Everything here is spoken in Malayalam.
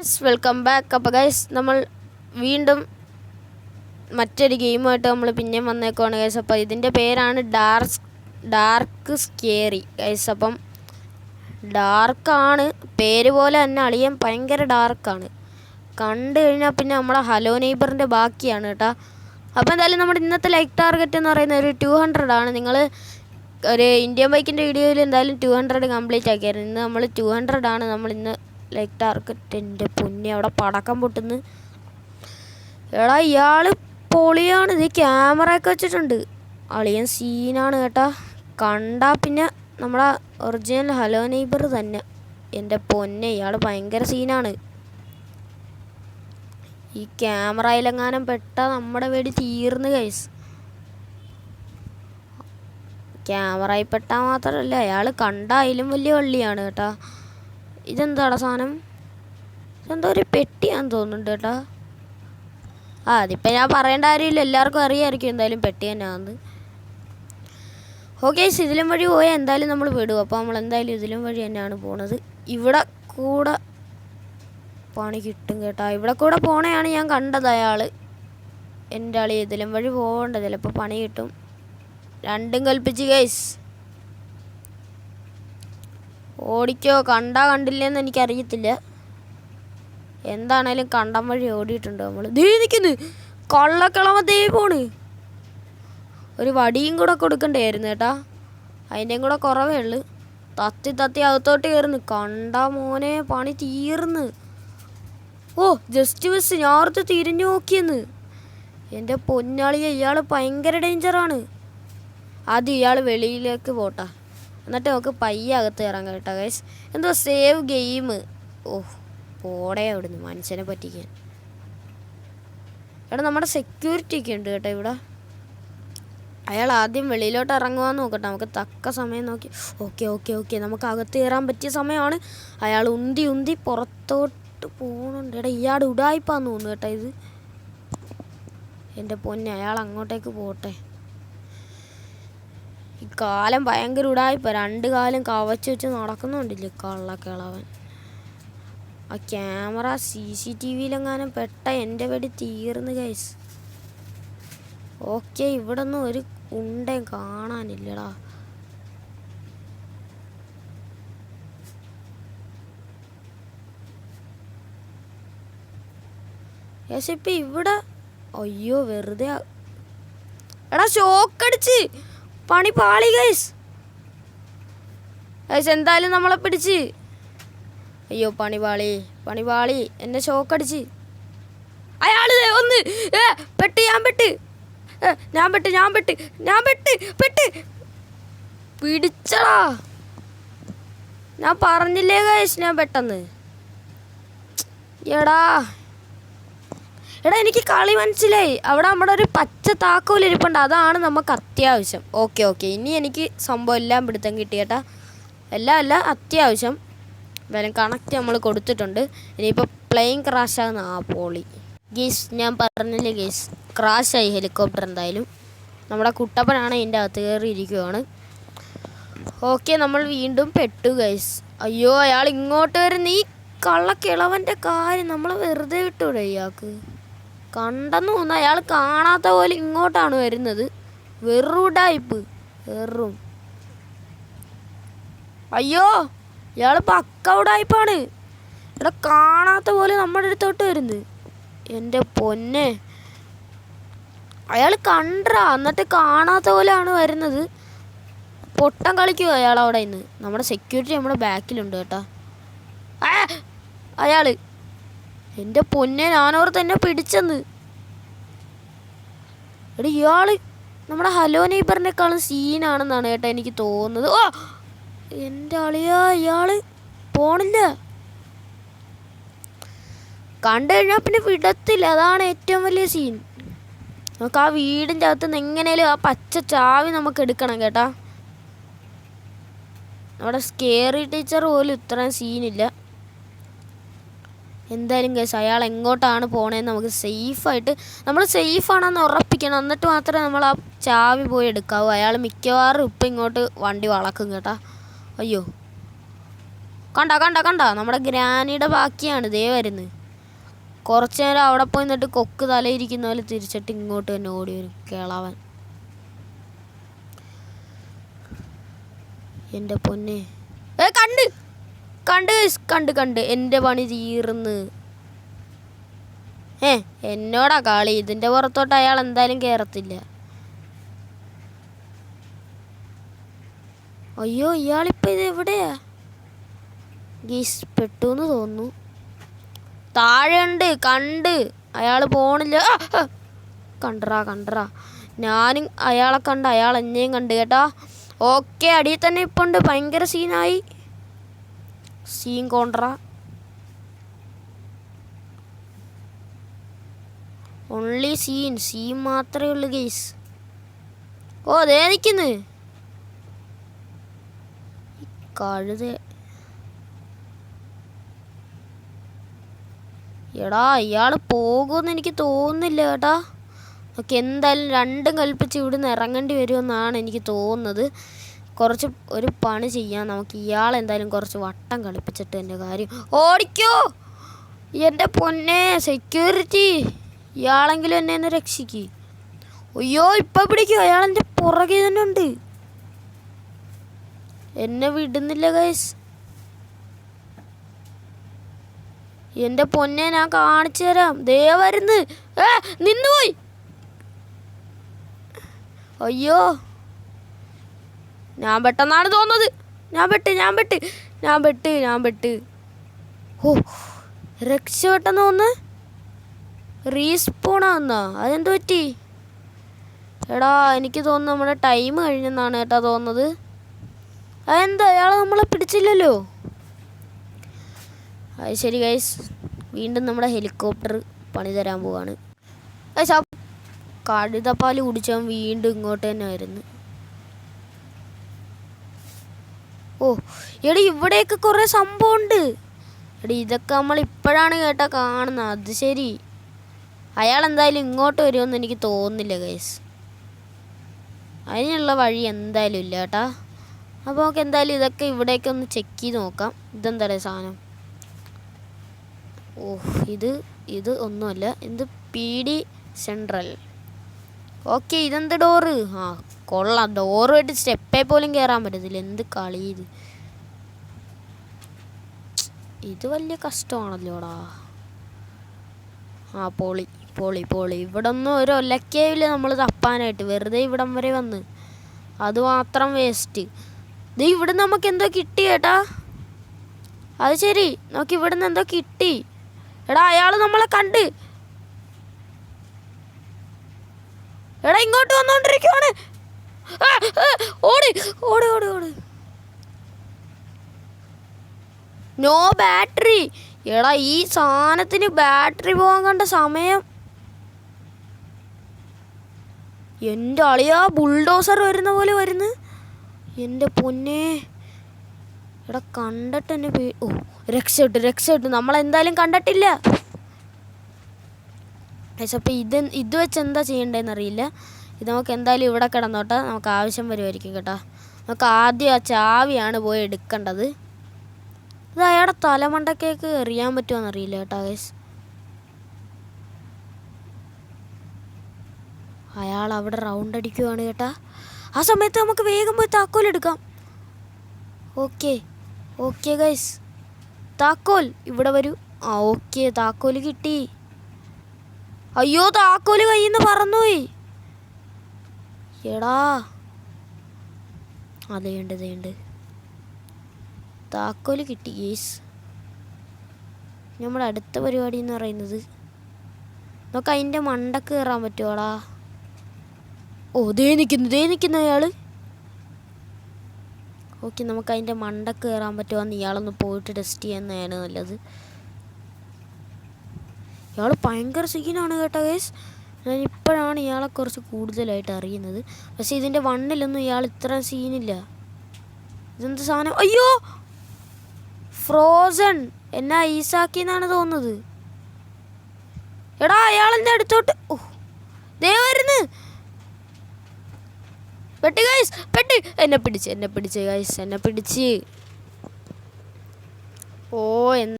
വെൽക്കം ബാക്ക് അപ്പോൾ ഗൈസ് നമ്മൾ വീണ്ടും മറ്റൊരു ഗെയിമായിട്ട് നമ്മൾ പിന്നെയും വന്നേക്കുവാണ് ഗൈസ് അപ്പോൾ ഇതിന്റെ പേരാണ് ഡാർക്ക് ഡാർക്ക് സ്കേറി ഗൈസ് അപ്പം ഡാർക്കാണ് പേര് പോലെ തന്നെ അളിയൻ ഭയങ്കര ഡാർക്കാണ് കണ്ടു കഴിഞ്ഞാൽ പിന്നെ നമ്മളെ ഹലോ നെയ്ബറിന്റെ ബാക്കിയാണ് കേട്ടോ. അപ്പോൾ എന്തായാലും നമ്മുടെ ഇന്നത്തെ ലൈക്ക് ടാർഗറ്റ് എന്ന് പറയുന്നത് ഒരു ടു ഹൺഡ്രഡ് ആണ്. നിങ്ങൾ ഒരു ഇന്ത്യൻ ബൈക്കിന്റെ വീഡിയോയിൽ എന്തായാലും ടു ഹൺഡ്രഡ് കംപ്ലീറ്റ് ആക്കിയായിരുന്നു. ഇന്ന് നമ്മൾ ടു ഹൺഡ്രഡ് ആണ്. നമ്മൾ ഇന്ന് ലൈക്ക് ടാർഗറ്റ് എന്റെ പൊന്നെ അവിടെ പടക്കം പൊട്ടുന്നു. എടാ ഇയാൾ പൊളിയാണ്. ഇത് ക്യാമറ ഒക്കെ വെച്ചിട്ടുണ്ട്. അളിയൻ സീനാണ് കേട്ടാ. കണ്ടാ പിന്നെ നമ്മളെ ഒറിജിനൽ ഹലോ നെയ്ബർ തന്നെ. എന്റെ പൊന്നെ ഇയാൾ ഭയങ്കര സീനാണ് ഈ ക്യാമറയിലെങ്ങാനും പെട്ടാൽ നമ്മുടെ വെടി തീർന്ന് കൈസ് ക്യാമറയിൽ പെട്ടാൽ മാത്രമല്ല അയാൾ കണ്ടായാലും വലിയ വള്ളിയാണ് കേട്ടാ. ഇതെന്താടാ സാധനം? ഇതെന്തോ ഒരു പെട്ടിയാന്ന് തോന്നുന്നുണ്ട് കേട്ടാ. ആ അതിപ്പോൾ ഞാൻ പറയേണ്ട കാര്യമില്ല. എല്ലാവർക്കും അറിയാമായിരിക്കും എന്തായാലും പെട്ടി തന്നെയാന്ന്. ഓക്കെ ഇതിലും വഴി പോയാൽ എന്തായാലും നമ്മൾ വിടും. അപ്പോൾ നമ്മൾ എന്തായാലും ഇതിലും വഴി തന്നെയാണ് പോണത്. ഇവിടെ കൂടെ പണി കിട്ടും കേട്ടോ. ഇവിടെ കൂടെ പോണയാണ് ഞാൻ കണ്ടത് അയാൾ എന്റെ ആളി ഇതിലും വഴി പോകണ്ട ചിലപ്പോൾ പണി കിട്ടും. രണ്ടും കൽപ്പിച്ച് ഗൈസ് ഓടിക്കോ? കണ്ടാ കണ്ടില്ലെന്ന് എനിക്കറിയത്തില്ല. എന്താണേലും കണ്ടം വഴി ഓടിയിട്ടുണ്ട് നമ്മൾ ദേ നിൽക്കുന്നു കള്ളക്കിളമ ദേ പോണ്. ഒരു വടിയും കൂടെ കൊടുക്കണ്ടായിരുന്നു കേട്ടാ. അതിന്റെയും കൂടെ കുറവേ ഉള്ളു. തത്തി തത്തി അകത്തോട്ട് കയറുന്നു. കണ്ട മോനെ പണി തീർന്ന്. ഓ ജസ്റ്റ് മിസ് ഞാർത്ത് തിരിഞ്ഞു നോക്കിയെന്ന്. എന്റെ പൊന്നാളിയെ ഇയാൾ ഭയങ്കര ഡേഞ്ചറാണ് അത് ഇയാൾ വെളിയിലേക്ക് പോട്ടാ. എന്നിട്ട് നമുക്ക് പയ്യെ അകത്ത് കയറാൻ കേട്ടോ ഗൈസ് എന്തോ സേവ് ഗെയിം ഓ പോടേ അവിടുന്ന് മനുഷ്യനെ പറ്റിക്കാൻ. എടാ നമ്മുടെ സെക്യൂരിറ്റി ഒക്കെ ഉണ്ട് കേട്ടോ ഇവിടെ. അയാൾ ആദ്യം വെളിയിലോട്ട് ഇറങ്ങുവാന്ന് നോക്കട്ടെ. നമുക്ക് തക്ക സമയം നോക്കി. Okay okay okay. നമുക്ക് അകത്ത് കയറാൻ പറ്റിയ സമയമാണ്. അയാൾ ഉന്തി ഉന്തി പുറത്തോട്ട് പോകണുണ്ട് എടാ ഇയാൾ ഉടായിപ്പാന്ന് തോന്നുന്നു കേട്ടോ ഇത്. എന്റെ പൊന്നെ അയാൾ അങ്ങോട്ടേക്ക് പോട്ടെ. ഈ കാലം ഭയങ്കര ഉടായിപ്പ രണ്ട് കാലം കവച്ച് വെച്ച് നടക്കുന്നുണ്ടല്ലേ കള്ളക്കിളവൻ. ആ ക്യാമറ സി സി ടി വിയിലെങ്ങാനും പെട്ട എന്റെ വെടി തീർന്ന് കൈസ് ഓക്കെ ഇവിടെ ഒന്നും ഒരു ഉണ്ടേ കാണാനില്ലടാ. പക്ഷെ ഇപ്പൊ ഇവിടെ അയ്യോ വെറുതെ എടാ ഷോക്കടിച്ച് പണി പാളി ഗൈസ് ഗൈസ് എന്തായാലും നമ്മളെ പിടിച്ച്. അയ്യോ പണി പാളി പണി പാളി. എന്നെ ഷോക്കടിച്ച് അയാൾ ഒന്ന് പെട്ട് ഞാൻ പെട്ട്. ഞാൻ പെട്ട് ഞാൻ പെട്ട് ഞാൻ പെട്ട് പെട്ട്. പിടിച്ചടാ. ഞാൻ പറഞ്ഞില്ലേ ഗൈസ് ഞാൻ പെട്ടെന്ന്. എടാ. എടാ എനിക്ക് കളി മനസ്സിലായി. അവിടെ നമ്മുടെ ഒരു പച്ച താക്കോൽ ഇരിപ്പുണ്ട്. അതാണ് നമുക്ക് അത്യാവശ്യം. Okay okay. ഇനി എനിക്ക് സംഭവം എല്ലാം പിടുത്തം കിട്ടിയേട്ടാ എല്ലാം അല്ല അത്യാവശ്യം. വേറെ കണക്റ്റ് നമ്മൾ കൊടുത്തിട്ടുണ്ട്. ഇനിയിപ്പോൾ പ്ലെയിൻ ക്രാഷ് ആകുന്ന ആ പോളി. ഗീസ് ഞാൻ പറഞ്ഞില്ലേ ഗീസ് ആയി ഹെലികോപ്റ്റർ എന്തായാലും. നമ്മുടെ കുട്ടപ്പനാണ് ഇതിന്റെ അകത്ത് കയറിയിരിക്കുകയാണ് ഓക്കെ നമ്മൾ വീണ്ടും പെട്ടു ഗൈസ് അയ്യോ അയാൾ ഇങ്ങോട്ട് വരുന്ന ഈ കള്ളക്കിളവന്റെ കാര്യം നമ്മൾ വെറുതെ വിട്ടൂടെ ഇയാൾക്ക്? കണ്ടെന്ന് തോന്നുന്നു അയാൾ കാണാത്ത പോലെ ഇങ്ങോട്ടാണ് വരുന്നത്. വെറും ടൈപ്പ് വെറും. അയ്യോ ഇയാൾ പക്ക ഉടായിപ്പാണ് ഇവിടെ കാണാത്ത പോലെ നമ്മുടെ അടുത്തോട്ട് വരുന്നത്. എന്റെ പൊന്നെ. അയാൾ കണ്ടാ എന്നിട്ട് കാണാത്ത പോലെയാണ് വരുന്നത്. പൊട്ടം കളിക്കുക അയാൾ അവിടെ നിന്ന്. നമ്മുടെ സെക്യൂരിറ്റി നമ്മുടെ ബാക്കിലുണ്ട് കേട്ടോ. ആ അയാൾ. എന്റെ പൊന്നെ ഞാനോർ തന്നെ പിടിച്ചെന്ന്. എടി ഇയാൾ നമ്മുടെ ഹലോ നെയ്ബറിനേക്കാളും സീനാണെന്നാണ് കേട്ടോ എനിക്ക് തോന്നുന്നത്. ഓ എന്റെ അളിയാ ഇയാൾ പോണില്ല. കണ്ടു കഴിഞ്ഞാൽ പിന്നെ വിടത്തില്ല. അതാണ് ഏറ്റവും വലിയ സീൻ. നമുക്ക് ആ വീടിന്റെ അകത്ത് നിന്ന് എങ്ങനെയാലും ആ പച്ച ചാവി നമുക്ക് എടുക്കണം കേട്ടാ. നമ്മുടെ സ്കേറി ടീച്ചർ പോലും ഇത്രയും സീനില്ല. എന്തായാലും കേസ് അയാൾ എങ്ങോട്ടാണ് പോണേന്ന് നമുക്ക് സേഫായിട്ട് നമ്മൾ സേഫാണെന്ന് ഉറപ്പിക്കണം. എന്നിട്ട് മാത്രമേ നമ്മൾ ആ ചാവി പോയി എടുക്കാവൂ. അയാൾ മിക്കവാറും ഇപ്പം ഇങ്ങോട്ട് വണ്ടി വളക്കും കേട്ടാ. അയ്യോ. കണ്ട കണ്ട കണ്ട. നമ്മുടെ ഗ്രാനിയുടെ ബാക്കിയാണ്. ദേ വരുന്നത് കുറച്ച് നേരം അവിടെ പോയി നിന്നിട്ട് കൊക്ക് തലയിരിക്കുന്ന പോലെ തിരിച്ചിട്ട് ഇങ്ങോട്ട് തന്നെ ഓടി വരും. കേളാവൻ. എന്റെ പൊന്നെ. ഏ കണ്ട് കണ്ട് കണ്ട് കണ്ട്. എന്റെ പണി തീർന്ന്. ഏ എന്നോടാ കാളി. ഇതിന്റെ പുറത്തോട്ട് അയാൾ എന്തായാലും കയറത്തില്ല അയ്യോ ഇയാളിപ്പോൾ ഇത് എവിടെയാ? ഗീസ് പെട്ടു എന്ന് തോന്നുന്നു. താഴെയുണ്ട് കണ്ട്. അയാൾ പോണില്ല. കണ്ടറാ കണ്ടറാ. ഞാനും അയാളെ കണ്ട് അയാൾ എന്നെയും കണ്ട് കേട്ടാ. ഓക്കെ അടിയിൽ തന്നെ ഇപ്പം ഉണ്ട് ഭയങ്കര സീനായി scene contra. Only scene scene മാത്രമേ ഉള്ളൂ ഗെയ്സ് ഓ ദേ നിൽക്കുന്നു കഴുത. എടാ ഇയാൾ പോകുമെന്ന് എനിക്ക് തോന്നുന്നില്ല കേട്ടാ. നമുക്ക് എന്തായാലും രണ്ടും കൽപ്പിച്ച് ഇവിടുന്ന് ഇറങ്ങേണ്ടി വരുമെന്നാണ് എനിക്ക് തോന്നുന്നത്. കുറച്ച് ഒരു പണി ചെയ്യാൻ നമുക്ക് ഇയാൾ എന്തായാലും കുറച്ച് വട്ടം കളിപ്പിച്ചിട്ട് എന്റെ കാര്യം ഓടിക്കോ. എന്റെ പൊന്നെ സെക്യൂരിറ്റി ഇയാളെങ്കിലും എന്നെ ഒന്ന് രക്ഷിക്ക്. അയ്യോ ഇപ്പം പിടിക്കോ. എന്റെ പുറകെ തന്നെ ഉണ്ട്. എന്നെ വിടുന്നില്ല ഗൈസ് എന്റെ പൊന്നെ ഞാൻ കാണിച്ചു തരാം. ദേ വരുന്ന്. ഏ നിന്നുപോയി. അയ്യോ. ഞാൻ പെട്ടെന്നാണ് തോന്നുന്നത്. ഞാൻ പെട്ട് ഞാൻ പെട്ട് ഞാൻ പെട്ട് ഞാൻ പെട്ട്. ഓ രക്ഷപ്പെട്ടെന്ന് തോന്നുന്നു റീസ്പോണാന്നാ അതെന്ത് പറ്റി? എടാ എനിക്ക് തോന്നുന്നു നമ്മുടെ ടൈം കഴിഞ്ഞെന്നാണ് കേട്ടാ തോന്നുന്നത്. അതെന്താ? അയാൾ നമ്മളെ പിടിച്ചില്ലല്ലോ. അത് ശരി ഗൈസ് വീണ്ടും നമ്മുടെ ഹെലികോപ്റ്റർ പണി തരാൻ പോവാണ്. ഗൈസ് ആ കഴുതപ്പാൽ കുടിച്ചവൻ വീണ്ടും ഇങ്ങോട്ട് തന്നെ വരുന്നു. ഓ എടി ഇവിടെയൊക്കെ കുറേ സംഭവമുണ്ട്. എടി ഇതൊക്കെ നമ്മൾ ഇപ്പോഴാണ് കേട്ടാ കാണുന്നത്. അത് ശരി. അയാൾ എന്തായാലും ഇങ്ങോട്ട് വരുമെന്ന് എനിക്ക് തോന്നുന്നില്ല ഗൈസ് അതിനുള്ള വഴി എന്തായാലും ഇല്ല കേട്ടാ. അപ്പോൾ നമുക്ക് എന്തായാലും ഇതൊക്കെ ഇവിടേക്ക് ഒന്ന് ചെക്ക് ചെയ്ത് നോക്കാം. ഇതെന്താ സാധനം? ഓ ഇത് ഇത് ഒന്നുമല്ല. ഇത് പി ഡി സെൻട്രൽ. ഓക്കെ ഇതെന്ത് ഡോറ് ആ കൊള്ളാം. ഡോറ് ആയിട്ട് സ്റ്റെപ്പേ പോലും കയറാൻ പറ്റത്തില്ല. എന്ത് കളി ഇത്? ഇത് വലിയ കഷ്ടമാണല്ലോടാ. ആ പോളി പോളി പോളി. ഇവിടെ ഒന്നും ഒരു ഒലക്കേവില്ല നമ്മൾ തപ്പാനായിട്ട്. വെറുതെ ഇവിടം വരെ വന്ന്. അത് മാത്രം വേസ്റ്റ്. ഇത് ഇവിടെ നമുക്ക് എന്തോ കിട്ടി കേട്ടാ അത് ശരി. നമുക്ക് ഇവിടുന്ന് എന്തോ കിട്ടി. എടാ അയാൾ നമ്മളെ കണ്ട്. എടാ ഇങ്ങോട്ട് വന്നോണ്ടിരിക്കുവാണ്. ഓട് ഓട് ഓട് ഓട്. നോ ബാറ്ററി എടാ ഈ സാധനത്തിന് ബാറ്ററി പോകാൻ കണ്ട സമയം. എന്റെ അളിയാ ബുൾഡോസർ വരുന്ന പോലെ വരുന്നു. എന്റെ പൊന്നെ. എടാ കണ്ടിട്ട് എന്നെ പേ ഓ രക്ഷപ്പെട്ടു രക്ഷപ്പെട്ടു. നമ്മളെന്തായാലും കണ്ടിട്ടില്ല. പക്ഷെ അപ്പം ഇത് ഇത് വെച്ച് എന്താ ചെയ്യണ്ടേന്ന് അറിയില്ല ഇത് നമുക്ക് എന്തായാലും ഇവിടെ കിടന്നോട്ടെ. നമുക്ക് ആവശ്യം വരുമായിരിക്കും കേട്ടോ. നമുക്ക് ആദ്യം ആ ചാവിയാണ് പോയി എടുക്കേണ്ടത്. ഇത് അയാളുടെ തലമണ്ടക്കേക്ക് എറിയാൻ പറ്റുമോ അറിയില്ല കേട്ടോ ഗൈസ് അയാൾ അവിടെ റൗണ്ട് അടിക്കുവാണ് കേട്ടാ. ആ സമയത്ത് നമുക്ക് വേഗം പോയി താക്കോൽ എടുക്കാം. ഓക്കെ ഓക്കെ ഗൈസ് താക്കോൽ ഇവിടെ വരൂ. ആ ഓക്കെ താക്കോൽ കിട്ടി. അയ്യോ താക്കോൽ കയ്യിൽ നിന്ന് പറന്നുപോയി. എടാ. അതേണ്ട് അതേണ്ട് താക്കോൽ കിട്ടി യേസ് നമ്മുടെ അടുത്ത പരിപാടി എന്ന് പറയുന്നത് നമുക്ക് അതിന്റെ മണ്ടക്ക് കയറാൻ പറ്റുമോടാ ഓ ദേ നിൽക്കുന്നു ദേ നിൽക്കുന്നു അയാൾ ഓക്കെ നമുക്ക് അതിന്റെ മണ്ടക്ക് കയറാൻ പറ്റുമോ ഇയാളൊന്ന് പോയിട്ട് ടെസ്റ്റ് ചെയ്യുന്നതാണ് നല്ലത്. ഇയാൾ ഭയങ്കര സീനാണ് കേട്ടോ ഗേസ് ഞാൻ ഇപ്പോഴാണ് ഇയാളെ കുറച്ച് കൂടുതലായിട്ട് അറിയുന്നത്. പക്ഷെ ഇതിന്റെ വണ്ണിലൊന്നും ഇയാൾ ഇത്ര സീനില്ല. ഇതെന്ത് സാധനം? അയ്യോ! ഫ്രോസൺ! എന്നാ ഈസാക്കി എന്നാണ് തോന്നുന്നത്. എടാ അയാളെന്നെ അടുത്തോട്ട് ഓ ദേ വരുന്നു. പെട്ട് ഗൈസ് പെട്ടി. എന്നെ പിടിച്ച് എന്നെ പിടിച്ച് ഗൈസ് എന്നെ പിടിച്ച്. ഓ എന്ന്